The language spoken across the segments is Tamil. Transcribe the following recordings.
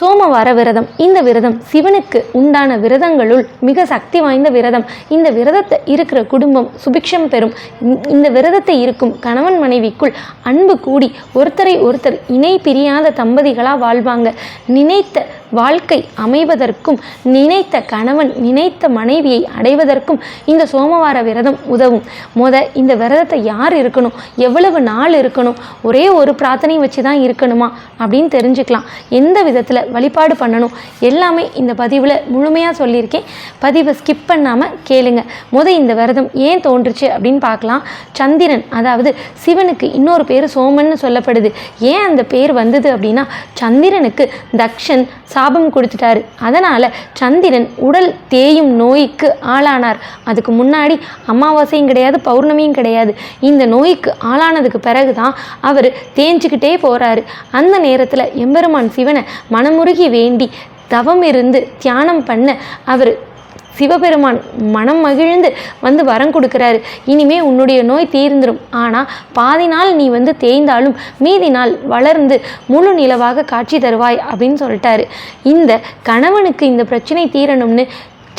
சோமவார விரதம். இந்த விரதம் சிவனுக்கு உண்டான விரதங்களுள் மிக சக்தி வாய்ந்த விரதம். இந்த விரதத்தை இருக்கிற குடும்பம் சுபிக்ஷம் பெறும். இந்த- இந்த விரதத்தை இருக்கும் கணவன் மனைவிக்குள் அன்பு கூடி ஒருத்தரை ஒருத்தர் இணை பிரியாத தம்பதிகளாக வாழ்வாங்க. நினைத்த வாழ்க்கை அமைவதற்கும் நினைத்த கணவன் நினைத்த மனைவியை அடைவதற்கும் இந்த சோமவார விரதம் உதவும். முத இந்த விரதத்தை யார் இருக்கணும்? எவ்வளவு நாள் இருக்கணும்? ஒரே ஒரு பிரார்த்தனை வச்சு தான் இருக்கணுமா? அப்படின்னு தெரிஞ்சுக்கலாம். எந்த விதத்தில் வழிபாடு பண்ணணும். எல்லாமே இந்த பதிவில் முழுமையாக சொல்லியிருக்கேன். பதிவை ஸ்கிப் பண்ணாமல் கேளுங்க. முத இந்த விரதம் ஏன் தோன்றுச்சு அப்படின்னு பார்க்கலாம். சந்திரன் அதாவது சிவனுக்கு இன்னொரு பேர் சோமன்னு சொல்லப்படுது. ஏன் அந்த பேர் வந்தது அப்படின்னா சந்திரனுக்கு தக்ஷன் சாபம் கொடுத்துட்டாரு. அதனால் சந்திரன் உடல் தேயும் நோய்க்கு ஆளானார். அதுக்கு முன்னாடி அமாவாசையும் கிடையாது பௌர்ணமியும் கிடையாது. இந்த நோய்க்கு ஆளானதுக்கு பிறகு தான் அவர் தேஞ்சிக்கிட்டே போகிறாரு அந்த நேரத்தில் எம்பெருமான் சிவனை மனமுருகி வேண்டி தவம் இருந்து தியானம் பண்ண அவர் சிவபெருமான் மனம் மகிழ்ந்து வந்து வரம் கொடுக்குறாரு. இனிமே உன்னுடைய நோய் தீர்ந்துடும் ஆனால் பாதி நாள் நீ வந்து தேய்ந்தாலும் மீதி நாள் வளர்ந்து முழு நிலவாக காட்சி தருவாய் அப்படின்னு சொல்லிட்டாரு. இந்த கணவனுக்கு இந்த பிரச்சனை தீரணும்னு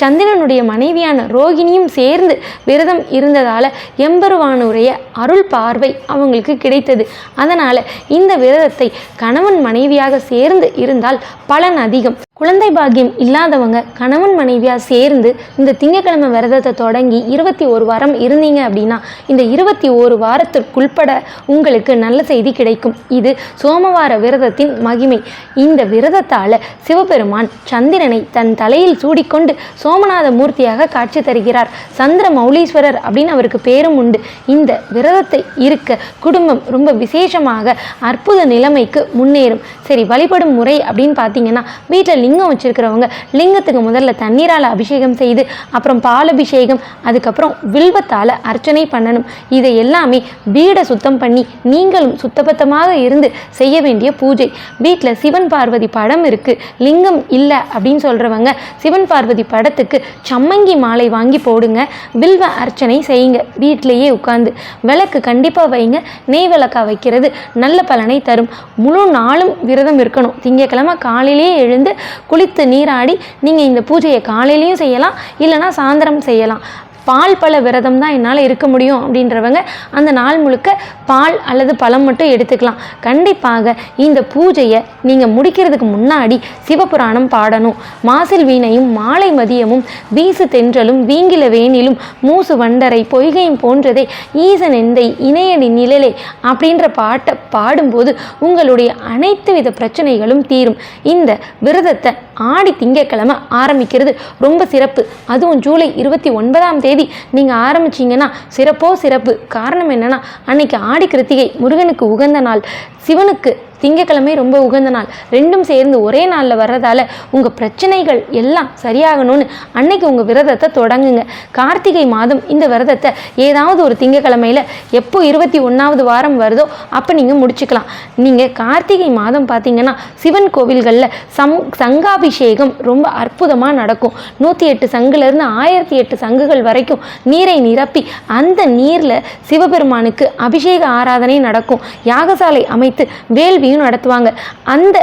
சந்திரனுடைய மனைவியான ரோகிணியும் சேர்ந்து விரதம் இருந்ததால் எம்பெருவானுடைய அருள் பார்வை அவங்களுக்கு கிடைத்தது. அதனால் இந்த விரதத்தை கணவன் மனைவியாக சேர்ந்து இருந்தால் பலன் அதிகம். குழந்தை பாக்கியம் இல்லாதவங்க கணவன் மனைவியாக சேர்ந்து இந்த திங்கக்கிழமை விரதத்தை தொடங்கி இருபத்தி ஒரு வாரம் இருந்தீங்க அப்படின்னா இந்த இருபத்தி ஒரு வாரத்திற்குள்பட உங்களுக்கு நல்ல செய்தி கிடைக்கும். இது சோமவார விரதத்தின் மகிமை. இந்த விரதத்தால் சிவபெருமான் சந்திரனை தன் தலையில் சூடிக்கொண்டு சோமநாத மூர்த்தியாக காட்சி தருகிறார். சந்திர மௌலீஸ்வரர் அப்படின்னு அவருக்கு பேரும் உண்டு. இந்த விரதத்தை இருக்க குடும்பம் ரொம்ப விசேஷமாக அற்புத நிலைமைக்கு முன்னேறும். சரி வழிபடும் முறை அப்படின்னு பார்த்தீங்கன்னா வீட்டில் லிங்கம் வச்சுருக்கிறவங்க லிங்கத்துக்கு முதல்ல தண்ணீரால் அபிஷேகம் செய்து அப்புறம் பால் அபிஷேகம் அதுக்கப்புறம் வில்வத்தால் அர்ச்சனை பண்ணணும். இதை எல்லாமே வீடை சுத்தம் பண்ணி நீங்களும் சுத்தபத்தமாக இருந்து செய்ய வேண்டிய பூஜை. வீட்டில் சிவன் பார்வதி படம் இருக்குது லிங்கம் இல்லை அப்படின்னு சொல்கிறவங்க சிவன் பார்வதி படத்துக்கு சம்மங்கி மாலை வாங்கி போடுங்க வில்வ அர்ச்சனை செய்யுங்க வீட்டிலேயே உட்காந்து விளக்கு கண்டிப்பாக வைங்க நெய் விளக்கா வைக்கிறது நல்ல பலனை தரும். முழு நாளும் விரதம் இருக்கணும். திங்கக்கிழமை காலையிலேயே எழுந்து குளித்து நீராடி நீங்கள் இந்த பூஜையை காலையிலையும் செய்யலாம் இல்லைனா சாயந்தரம் செய்யலாம். பால் பழ விரதம் தான் என்னால் இருக்க முடியும் அப்படின்றவங்க அந்த நாள் முழுக்க பால் அல்லது பழம் மட்டும் எடுத்துக்கலாம். கண்டிப்பாக இந்த பூஜையை நீங்கள் முடிக்கிறதுக்கு முன்னாடி சிவபுராணம் பாடணும். மாசில் வீணையும் மாலை மதியமும் வீசு தென்றலும் வீங்கில வேணிலும் மூசு வண்டரை பொய்கையும் போன்றதே ஈசன் எந்தை இணையடி நிழலே அப்படின்ற பாட்டை பாடும்போது உங்களுடைய அனைத்து வித பிரச்சனைகளும் தீரும். இந்த விரதத்தை ஆடி திங்கக்கிழமை ஆரம்பிக்கிறது. ரொம்ப சிறப்பு. அதுவும் ஜூலை இருபத்தி ஒன்பதாம் தேதி நீங்கள் ஆரம்பிச்சீங்கன்னா சிறப்போ சிறப்பு. காரணம் என்னன்னா அன்னைக்கு ஆடி கிருத்திகை முருகனுக்கு உகந்த நாள். சிவனுக்கு திங்கக்கிழமை ரொம்ப உகந்த நாள். ரெண்டும் சேர்ந்து ஒரே நாளில் வர்றதால உங்கள் பிரச்சனைகள் எல்லாம் சரியாகணும்னு அன்னைக்கு உங்கள் விரதத்தை தொடங்குங்க. கார்த்திகை மாதம் இந்த விரதத்தை ஏதாவது ஒரு திங்கக்கிழமையில் எப்போ இருபத்தி ஒன்றாவது வாரம் வருதோ அப்போ நீங்கள் முடிச்சுக்கலாம். நீங்கள் கார்த்திகை மாதம் பார்த்தீங்கன்னா சிவன் கோவில்களில் சம் சங்காபிஷேகம் ரொம்ப அற்புதமாக நடக்கும். நூற்றி எட்டு சங்குலேருந்து ஆயிரத்தி எட்டு சங்குகள் வரைக்கும் நீரை நிரப்பி அந்த நீரில் சிவபெருமானுக்கு அபிஷேக ஆராதனை நடக்கும். யாகசாலை அமைத்து வேள்வி பூஜையும் நடத்துவாங்க. அந்த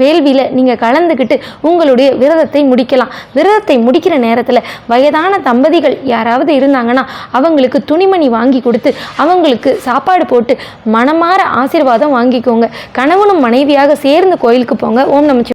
வேள்வியில் நீங்கள் கலந்துக்கிட்டு உங்களுடைய விரதத்தை முடிக்கலாம். விரதத்தை முடிக்கிற நேரத்தில் வயதான தம்பதிகள் யாராவது இருந்தாங்கன்னா அவங்களுக்கு துணிமணி வாங்கி கொடுத்து அவங்களுக்கு சாப்பாடு போட்டு மனமாற ஆசீர்வாதம் வாங்கிக்கோங்க. கணவனும் மனைவியாக சேர்ந்து கோயிலுக்கு போங்க. ஓம் நமச்சி